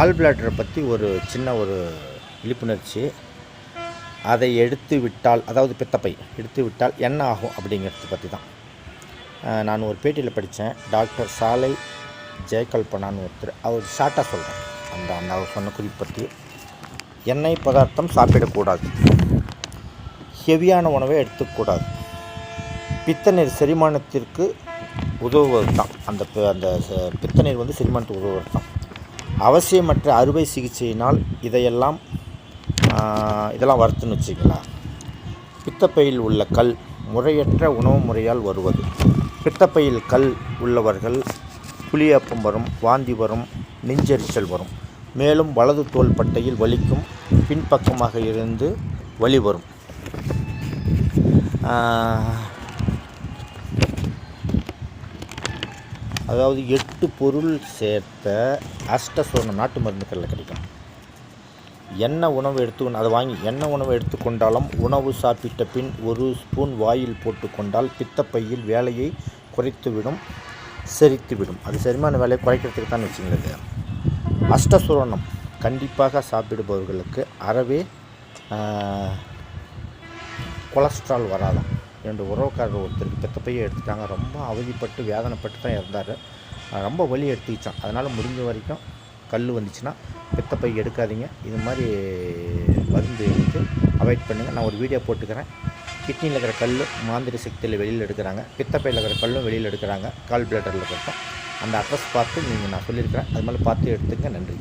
கால் பிளாட்டரை பற்றி ஒரு சின்ன ஒரு விழிப்புணர்ச்சி. அதை எடுத்து விட்டால் அதாவது பித்தப்பை எடுத்து விட்டால் என்ன ஆகும் அப்படிங்கிறத பற்றி தான் நான் ஒரு பேட்டியில் படித்தேன் டாக்டர் சாலை ஜெயகல்பனான்னு ஒருத்தர். அவர் ஷார்ட்டாக சொல்கிறேன் அந்த அந்த அவர் சொன்ன குறிப்பு பற்றி எண்ணெய் பதார்த்தம் சாப்பிடக்கூடாது. ஹெவியான உணவை எடுத்துக்கூடாது. பித்தநீர் செரிமானத்திற்கு உதவுவது தான் அந்த அந்த பித்த பித்தநீர் வந்து செரிமானத்துக்கு உதவுவது தான் அவசியமற்ற அறுவை சிகிச்சையினால் இதையெல்லாம் இதெல்லாம் வருத்துன்னு வச்சுக்கலாம். பித்தப்பையில் உள்ள கல் முறையற்ற உணவு முறையால் வருவது. பித்தப்பையில் கல் உள்ளவர்கள் புளியப்பம் வரும் வாந்தி வரும் நெஞ்செரிச்சல் வரும். மேலும் வலது தோல் பட்டையில் வலிக்கும் பின்பக்கமாக இருந்து வலி வரும். அதாவது எட்டு பொருள் சேர்த்த அஷ்டசோர்ணம் நாட்டு மருந்துகளில் கிடைக்கும். என்ன உணவு எடுத்து அதை வாங்கி என்ன உணவு எடுத்துக்கொண்டாலும் உணவு சாப்பிட்ட பின் ஒரு ஸ்பூன் வாயில் போட்டுக்கொண்டால் பித்தப்பையில் வேலையை குறைத்துவிடும் செரித்துவிடும். அது செரிமான வேலையை குறைக்கிறதுக்கு தான் வச்சுங்களது அஷ்டசுரணம் கண்டிப்பாக சாப்பிடுபவர்களுக்கு அறவே கொலஸ்ட்ரால் வராதான் ரெண்டு உறவுக்காரர் ஒருத்தருக்கு பையை எடுத்துட்டாங்க. ரொம்ப அவதிப்பட்டு வேதனைப்பட்டு தான் இறந்தார். ரொம்ப வலி எடுத்துக்கிச்சான். அதனால் முடிஞ்ச வரைக்கும் கல் வந்துச்சுன்னா பித்தப்பை எடுக்காதீங்க. இது மாதிரி மருந்து எடுத்து அவாய்ட் பண்ணுங்கள் நான் ஒரு வீடியோ போட்டுக்கிறேன். கிட்னியில் இருக்கிற கல் மாந்திரி சக்தியில் வெளியில் எடுக்கிறாங்க. பித்தப்பையில் இருக்கிற கல்லும் வெளியில் எடுக்கிறாங்க. கால் பிளேட்டரில் இருக்கிறதும் அந்த அட்ரஸ் பார்த்து நீங்கள் நான் சொல்லியிருக்கிறேன். அது மாதிரி பார்த்து எடுத்துங்க. நன்றி.